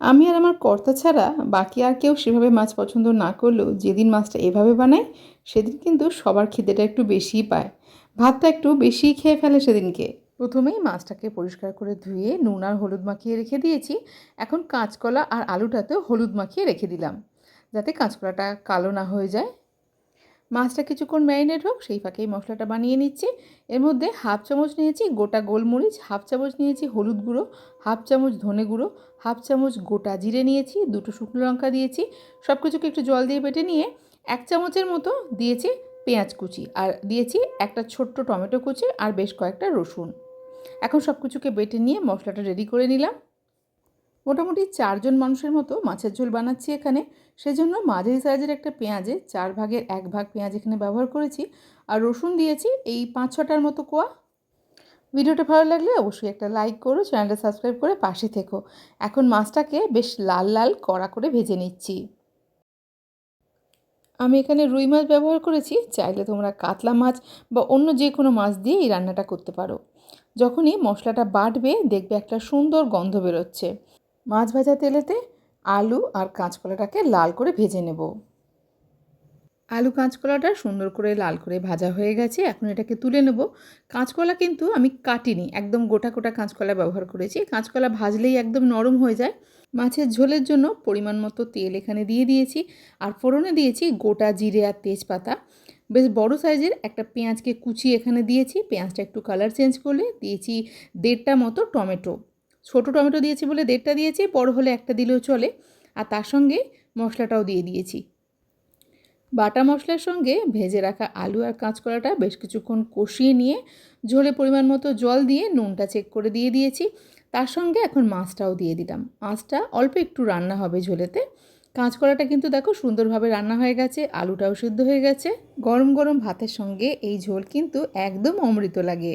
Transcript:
আমি আর আমার কর্তা ছাড়া বাকি আর কেউ সেভাবে মাছ পছন্দ না করলেও যেদিন মাছটা এভাবে বানায়, সেদিন কিন্তু সবার খিদেটা একটু বেশিই পায়। ভাতটা একটু বেশিই খেয়ে ফেলে সেদিনকে। প্রথমেই মাছটাকে পরিষ্কার করে ধুয়ে নুন আর হলুদ মাখিয়ে রেখে দিয়েছি। এখন কাঁচকলা আর আলুটাতেও হলুদ মাখিয়ে রেখে দিলাম। যাতে কাঁচকলাটা কালো না হয়ে যায়। মাছটা কিছুক্ষণ ম্যারিনেট হোক, সেই ফাঁকেই মশলাটা বানিয়ে নিচ্ছি। এর মধ্যে হাফ চামচ নিয়েছি গোটা গোলমরিচ, হাফ চামচ নিয়েছি হলুদ গুঁড়ো, হাফ চামচ ধনে গুঁড়ো, হাফ চামচ গোটা জিরে নিয়েছি, দুটো শুকনো লঙ্কা দিয়েছি। সব কিছুকে একটু জল দিয়ে বেটে নিয়ে এক চামচের মতো দিয়েছি পেঁয়াজ কুচি আর দিয়েছি একটা ছোট্ট টমেটো কুচি আর বেশ কয়েকটা রসুন। এখন সব কিছুকে বেটে নিয়ে মশলাটা রেডি করে নিলাম। মোটামুটি চারজন মানুষের মতো মাছের ঝোল বানাচ্ছি এখানে। সেজন্য মাঝারি সাইজের একটা পেঁয়াজে চার ভাগের এক ভাগ পেঁয়াজ এখানে ব্যবহার করেছি। আর রসুন দিয়েছি এই পাঁচ ছটার মতো কোয়া। ভিডিওটা ভালো লাগলে অবশ্যই একটা লাইক করো, চ্যানেলটা সাবস্ক্রাইব করে পাশে থেকো। এখন মাছটাকে বেশ লাল লাল কড়া করে ভেজে নিচ্ছি। আমি এখানে রুই মাছ ব্যবহার করেছি। চাইলে তোমরা কাতলা মাছ বা অন্য যে কোনো মাছ দিয়ে এই রান্নাটা করতে পারো। যখনই মশলাটা বাটবে দেখবে একটা সুন্দর গন্ধ বেরোচ্ছে। মাছ ভাজা তেলেতে আলু আর কাঁচকলাটাকে লাল করে ভেজে নেব। আলু কাঁচকলাটা সুন্দর করে লাল করে ভাজা হয়ে গেছে, এখন এটাকে তুলে নেব। কাঁচকলা কিন্তু আমি কাটিনি, একদম গোটা গোটা কাঁচকলা ব্যবহার করেছি। কাঁচকলা ভাজলেই একদম নরম হয়ে যায়। মাছের ঝোলের জন্য পরিমাণ মতো তেল এখানে দিয়ে দিয়েছি, আর ফোড়নে দিয়েছি গোটা জিরে আর তেজপাতা। বেশ বড় সাইজের একটা পেঁয়াজকে কুচিয়ে এখানে দিয়েছি, পেঁয়াজটা একটু কালার চেঞ্জ করলে দিয়েছি দেড়টা মতো টমেটো। ছোটো টমেটো দিয়েছি বলে দেড়টা দিয়েছি, বড় হলে একটা দিলেও চলে। আর তার সঙ্গে মশলাটাও দিয়ে দিয়েছি। বাটা মশলার সঙ্গে ভেজে রাখা আলু আর কাঁচকলাটা বেশ কিছুক্ষণ কষিয়ে নিয়ে ঝোলে পরিমাণ মতো জল দিয়ে নুনটা চেক করে দিয়ে দিয়েছি। তার সঙ্গে এখন মাছটাও দিয়ে দিলাম। মাছটা অল্প একটু রান্না হবে ঝোলেতে। কাঁচকলাটা কিন্তু দেখো সুন্দরভাবে রান্না হয়ে গেছে, আলুটাও সিদ্ধ হয়ে গেছে। গরম গরম ভাতের সঙ্গে এই ঝোল কিন্তু একদম অমৃত লাগে।